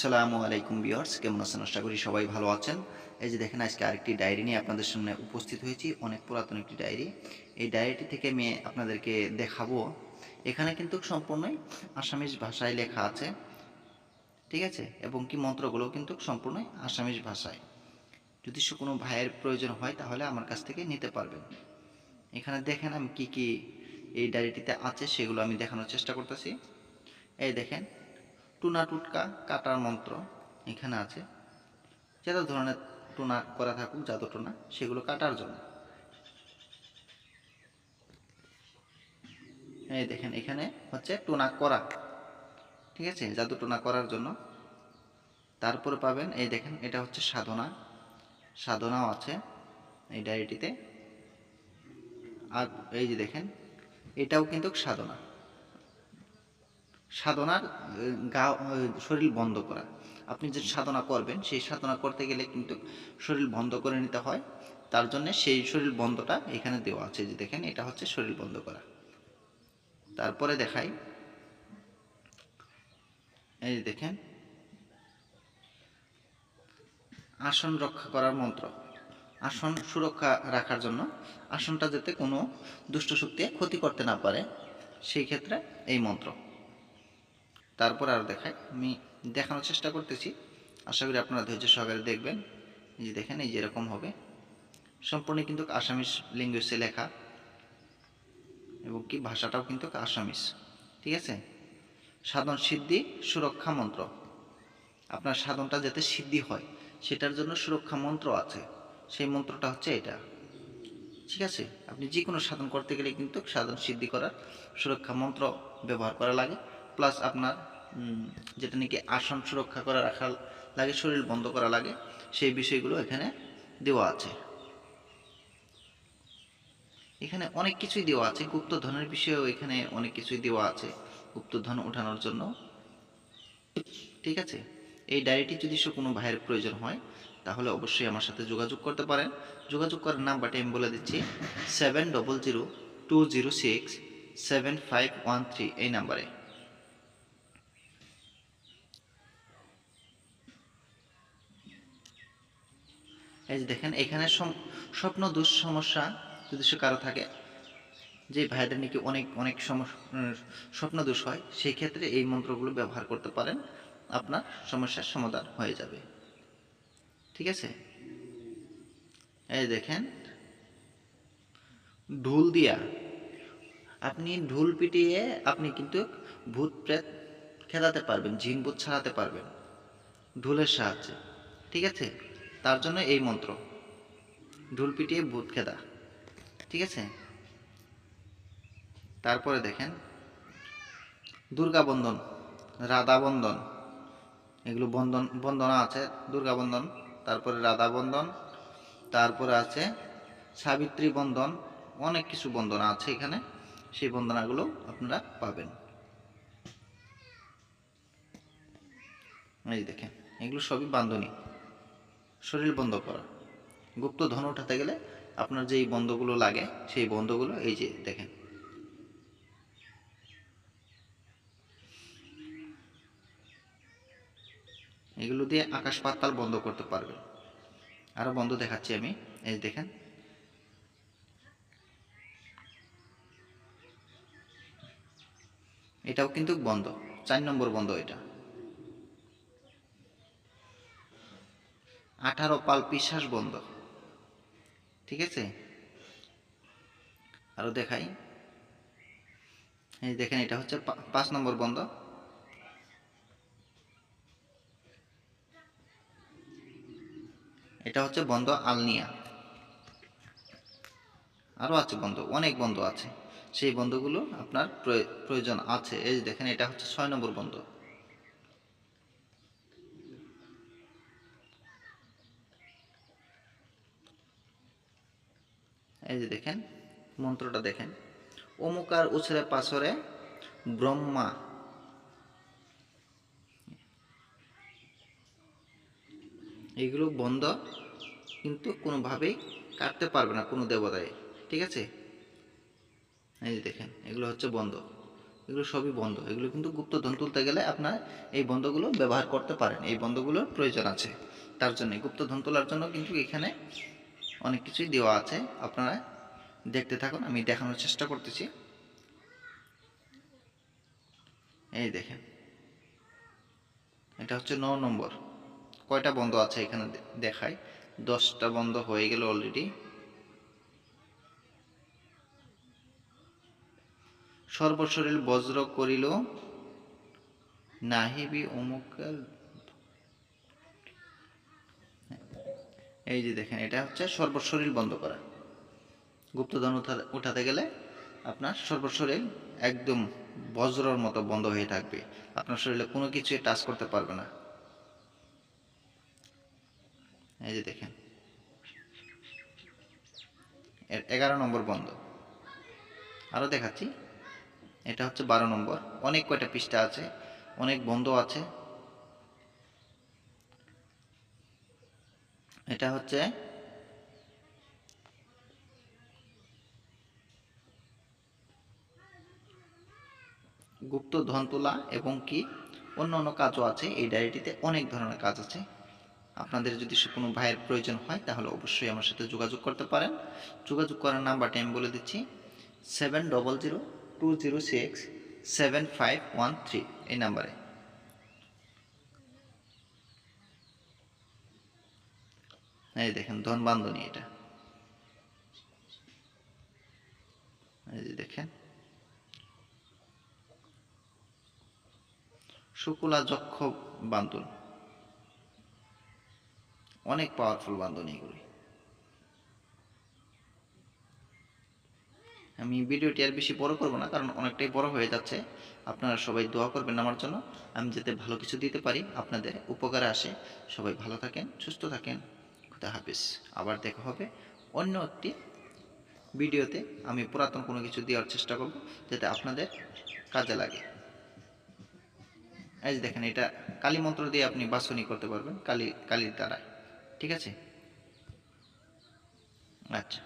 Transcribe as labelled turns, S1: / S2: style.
S1: আসসালামু আলাইকুম বিয়ার্স কেমন আছেন? আশা করি সবাই ভালো আছেন। এই যে দেখেন, আজকে আরেকটি ডায়েরি নিয়ে আপনাদের সামনে উপস্থিত হয়েছি, অনেক পুরাতন একটি ডায়েরি। এই ডায়েরিটি থেকে আমি আপনাদেরকে দেখাবো। এখানে কিন্তু সম্পূর্ণই আসামিজ ভাষায় লেখা আছে, ঠিক আছে? এবং কি মন্ত্রগুলো কিন্তু সম্পূর্ণই আসামিজ ভাষায়। যদি সে কোনো ভাইয়ের প্রয়োজন হয়, তাহলে আমার কাছ থেকে নিতে পারবেন। এখানে দেখেন আমি কি কি এই ডায়েরিটিতে আছে, সেগুলো আমি দেখানোর চেষ্টা করতেছি। এই দেখেন টুনা টুটকা কাটার মন্ত্র এখানে আছে। যত ধরনের টুনা করা থাকুক, জাদু টুনা, সেগুলো কাটার জন্য। এই দেখেন, এখানে হচ্ছে টুনা করা। ঠিক আছে? জাদু টুনা করার জন্য। তারপরে পাবেন, এই দেখেন, এটা হচ্ছে সাধনা। সাধনাও আছে এই ডায়েরিটিতে। আর এই যে দেখেন, এটাও কিন্তু সাধনা। সাধনার গা শরীর বন্ধ করা। আপনি যে সাধনা করবেন, সেই সাধনা করতে গেলে কিন্তু শরীর বন্ধ করে নিতে হয়। তার জন্য সেই শরীর বন্ধটা এখানে দেওয়া আছে যে দেখেন, এটা হচ্ছে শরীর বন্ধ করা। তারপরে দেখাই। এই দেখেন। আসন রক্ষা করার মন্ত্র। আসন সুরক্ষা রাখার জন্য আসনটা যাতে কোনো দুষ্ট শক্তি ক্ষতি করতে না পারে, সেই ক্ষেত্রে এই মন্ত্র। তারপর আর দেখাই। আমি দেখানোর চেষ্টা করতেছি। আশা করি আপনারা ধৈর্য সহকারে দেখবেন। যে দেখেন, এই যেরকম হবে। সম্পূর্ণ কিন্তু আসামিস ল্যাঙ্গুয়েজে লেখা। এবং কি, ভাষাটাও কিন্তু আসামিস ঠিক আছে? সাধন সিদ্ধি, সুরক্ষা মন্ত্র। আপনার সাধনটা যাতে সিদ্ধি হয়, সেটার জন্য সুরক্ষা মন্ত্র আছে। সেই মন্ত্রটা হচ্ছে এটা। ঠিক আছে? আপনি যে কোনো সাধন করতে গেলে কিন্তু সাধন সিদ্ধি করার সুরক্ষা মন্ত্র ব্যবহার করা লাগে। প্লাস আপনার যেটা নাকি আসন সুরক্ষা করা রাখা লাগে, শরীর বন্ধ করা লাগে, সেই বিষয়গুলো এখানে দেওয়া আছে। এখানে অনেক কিছুই দেওয়া আছে। গুপ্ত ধনের বিষয়েও এখানে অনেক কিছুই দেওয়া আছে গুপ্ত ধন ওঠানোর জন্য। ঠিক আছে? এই ডায়েরিটি যদি কোনো ভাইয়ের প্রয়োজন হয়, তাহলে অবশ্যই আমার সাথে যোগাযোগ করতে পারেন। যোগাযোগ করার নাম্বারটা আমি বলে দিচ্ছি seven double zero two zero six seven five one three এই নাম্বারে। এই যে দেখেন, এখানে স্বপ্ন দোষ সমস্যা যদি সে কারও থাকে, যে ভাইদের নাকি অনেক অনেক সমস্যা স্বপ্ন দোষ হয়, সেই ক্ষেত্রে এই মন্ত্রগুলো ব্যবহার করতে পারেন। আপনার সমস্যার সমাধান হয়ে যাবে। ঠিক আছে? এই দেখেন, ঢুল দিয়া। আপনি ঢুল পিটিয়ে আপনি কিন্তু ভূত প্রেত খেদাতে পারবেন, জিন ভূত ছাড়াতে পারবেন, ঢুলের সাহায্যে। ঠিক আছে? তার জন্য এই মন্ত্র। ঢুল পিটিয়ে ভূত খেদা। ঠিক আছে? তারপরে দেখেন, দুর্গা বন্ধন রাধা বন্ধন এগুলো বন্ধন বন্দনা আছে, দুর্গা বন্ধন তারপরে রাধা বন্ধন তারপরে আছে সাবিত্রী বন্ধন অনেক কিছু বন্দনা আছে এখানে, সেই বন্দনাগুলো আপনারা পাবেন। এই দেখেন, এগুলো সবই বান্ধনী। শরীর বন্ধ করা। গুপ্ত ধন উঠাতে গেলে আপনার যেই বন্ধগুলো লাগে, সেই বন্ধগুলো এই যে দেখেন। এগুলো দিয়ে আকাশ পাতাল বন্ধ করতে পারবেন। আরও বন্ধ দেখাচ্ছি আমি। এই দেখেন। এটাও কিন্তু বন্ধ। চার নম্বর বন্ধ এটা। আঠারো পাল পিশ্বাস বন্ধ। ঠিক আছে? আরও দেখাই। এই দেখেন, এটা হচ্ছে পাঁচ নম্বর বন্ধ। এটা হচ্ছে বন্ধ আলনিয়া। আরও আছে বন্ধ, অনেক বন্ধ আছে। সেই বন্ধগুলো আপনার প্রয়- প্রয়োজন আছে। এই দেখেন, এটা হচ্ছে ছয় নম্বর বন্ধ। এই যে দেখেন, মন্ত্রটা দেখেন। অমুকার উছরে পাশরে ব্রহ্মা। এগুলো বন্ধ, কিন্তু কোনোভাবেই কাটতে পারবে না কোনো দেবতায় ঠিক আছে? এই যে দেখেন, এগুলো হচ্ছে বন্ধ। এগুলো সবই বন্ধ। এগুলো কিন্তু গুপ্তধন তুলতে গেলে আপনার এই বন্ধগুলো ব্যবহার করতে পারেন। এই বন্ধগুলোর প্রয়োজন আছে। তার জন্য গুপ্তধন তোলার জন্য কিন্তু এখানে অনেক কিছুই দেওয়া আছে। আপনারা দেখতে থাকুন, আমি দেখানোর চেষ্টা করতেছি। এই দেখেন। এটা হচ্ছে ন নম্বর। কয়টা বন্ধ আছে এখানে দেখায় দশটা বন্ধ হয়ে গেল অলরেডি সর্বশরীর বজ্র করিল, নাহিবি অমুকের এই যে দেখেন, এটা হচ্ছে সর্বশরীর বন্ধ করা। গুপ্তধন উঠা- উঠাতে গেলে আপনার সর্বশরীর একদম বজ্রর মতো বন্ধ হয়ে থাকবে। আপনার শরীরে কোনো কিছু টাচ করতে পারবে না। এই যে দেখেন, এর এগারো নম্বর বন্ধ। আরও দেখাচ্ছি, এটা হচ্ছে বারো নম্বর। অনেক কয়টা পৃষ্ঠা আছে, অনেক বন্ধ আছে। এটা হচ্ছে গুপ্ত ধন তোলা এবং কি অন্য অন্য কাজও আছে। এই ডায়েরিটিতে অনেক ধরনের কাজ আছে। আপনাদের যদি কোনো ভাইয়ের প্রয়োজন হয়, তাহলে অবশ্যই আমার সাথে যোগাযোগ করতে পারেন। যোগাযোগ করার নাম্বারটা আমি বলে দিচ্ছি seven double zero two zero six seven five one three এই নাম্বারে। এই দেখেন ধন ধনবান্ধনী এটা। এই দেখেন। শুকুলা যক্ষ বান্ধন। অনেক পাওয়ারফুল বান্ধনী এগুলি। আমি ভিডিওটি আর বেশি বড় করব না, কারণ অনেকটাই বড় হয়ে যাচ্ছে। আপনারা সবাই দোয়া করবেন আমার জন্য। আমি যাতে ভালো কিছু দিতে পারি, আপনাদের উপকারে আসে। সবাই ভালো থাকেন, সুস্থ থাকেন। খুদা হাফিজ আবার দেখা হবে অন্য একটি ভিডিওতে। আমি পুরাতন কোনো কিছু দেওয়ার চেষ্টা করব যাতে আপনাদের কাজে লাগে। এই দেখেন, এটা কালী মন্ত্র দিয়ে আপনি বাসনি করতে পারবেন, কালী, কালীর দ্বারা ঠিক আছে? আচ্ছা।